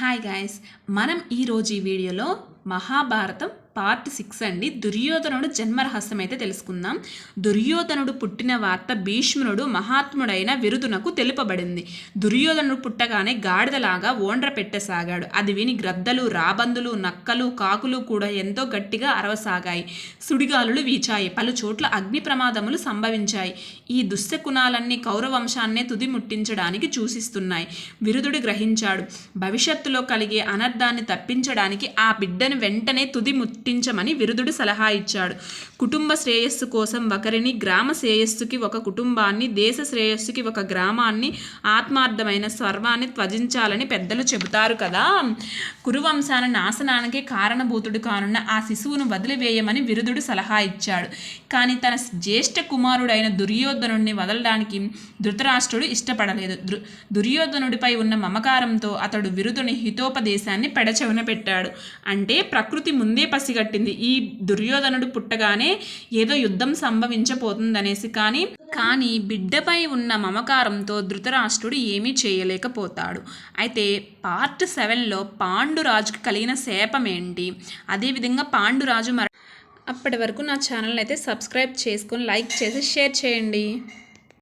Hi guys మనం ఈరోజు ఈ వీడియోలో మహాభారతం పార్ట్ సిక్స్ అండి. దుర్యోధనుడు జన్మరహస్యం అయితే తెలుసుకుందాం. దుర్యోధనుడు పుట్టిన వార్త భీష్మునుడు మహాత్ముడైన విరుదునకు తెలుపబడింది. దుర్యోధనుడు పుట్టగానే గాడిదలాగా ఓండ్ర పెట్టసాగాడు. అది విని గ్రద్దలు రాబందులు నక్కలు కాకులు కూడా ఎంతో గట్టిగా అరవసాగాయి. సుడిగాలులు వీచాయి. పలు చోట్ల అగ్ని ప్రమాదములు సంభవించాయి. ఈ దుశ్శకుణాలన్నీ కౌరవంశాన్నే తుది ముట్టించడానికి చూసిస్తున్నాయి. విరుదుడు గ్రహించాడు. భవిష్యత్తులో కలిగే అనర్థాన్ని తప్పించడానికి ఆ బిడ్డను వెంటనే తుది ముట్టి ముట్టించమని విరుదుడు సలహా ఇచ్చాడు. కుటుంబ శ్రేయస్సు కోసం ఒకరిని గ్రామ శ్రేయస్సుకి ఒక కుటుంబాన్ని దేశ శ్రేయస్సుకి ఒక గ్రామాన్ని ఆత్మార్థమైన స్వర్వాన్ని త్వజించాలని పెద్దలు చెబుతారు కదా. కురువంశాన నాశనానికి కారణభూతుడు కానున్న ఆ శిశువును వదిలివేయమని విరుదుడు సలహా ఇచ్చాడు. కానీ తన జ్యేష్ఠ కుమారుడైన దుర్యోధనుడిని వదలడానికి ధృతరాష్ట్రుడు ఇష్టపడలేదు. దుర్యోధనుడిపై ఉన్న మమకారంతో అతడు విరుదుని హితోపదేశాన్ని పెడచెవిన పెట్టాడు. అంటే ప్రకృతి ముందే పసిగట్టింది ఈ దుర్యోధనుడు పుట్టగానే ఏదో యుద్ధం సంభవించబోతుందనేసి కానీ కానీ బిడ్డపై ఉన్న మమకారంతో ధృతరాష్ట్రుడు ఏమీ చేయలేకపోతాడు. అయితే పార్ట్ సెవెన్లో పాండురాజుకి కలిగిన శాపం ఏంటి అదేవిధంగా పాండురాజు మర అప్పటి వరకు నా ఛానల్ అయితే సబ్స్క్రైబ్ చేసుకొని లైక్ చేసి షేర్ చేయండి.